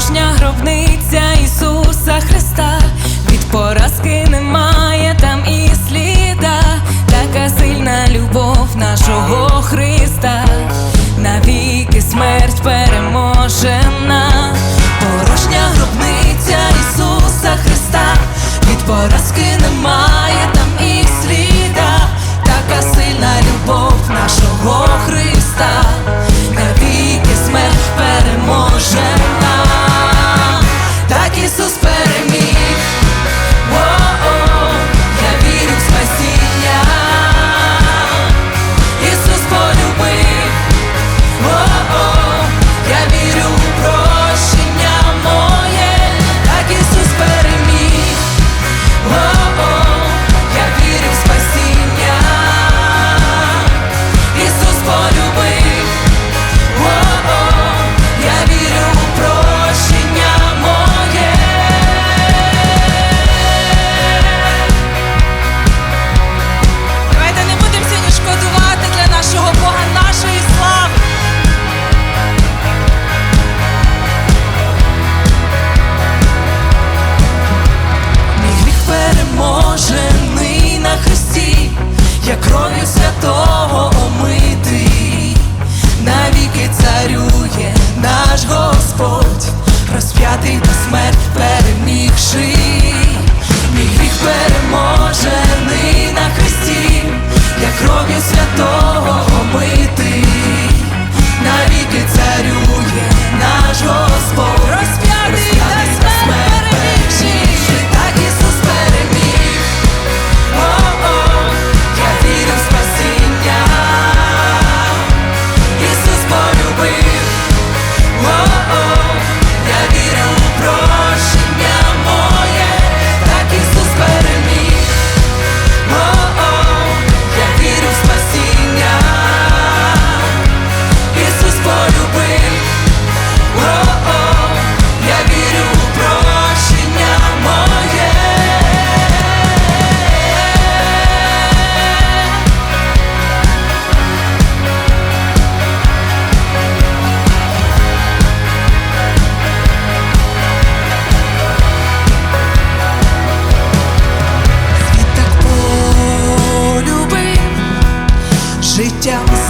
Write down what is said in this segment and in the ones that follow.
порожня гробниця Ісуса Христа, від поразки немає там і сліда, така сильна любов нашого Христа, навіки смерть переможена, порожня гробниця Ісуса Христа, від поразки. Господь, розп'ятий та смерть перемігши.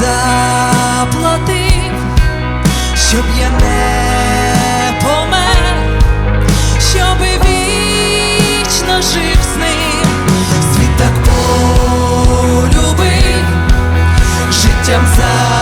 заплатив, щоб я не помер, щоб вічно жив з ним, світ так полюбив життям за.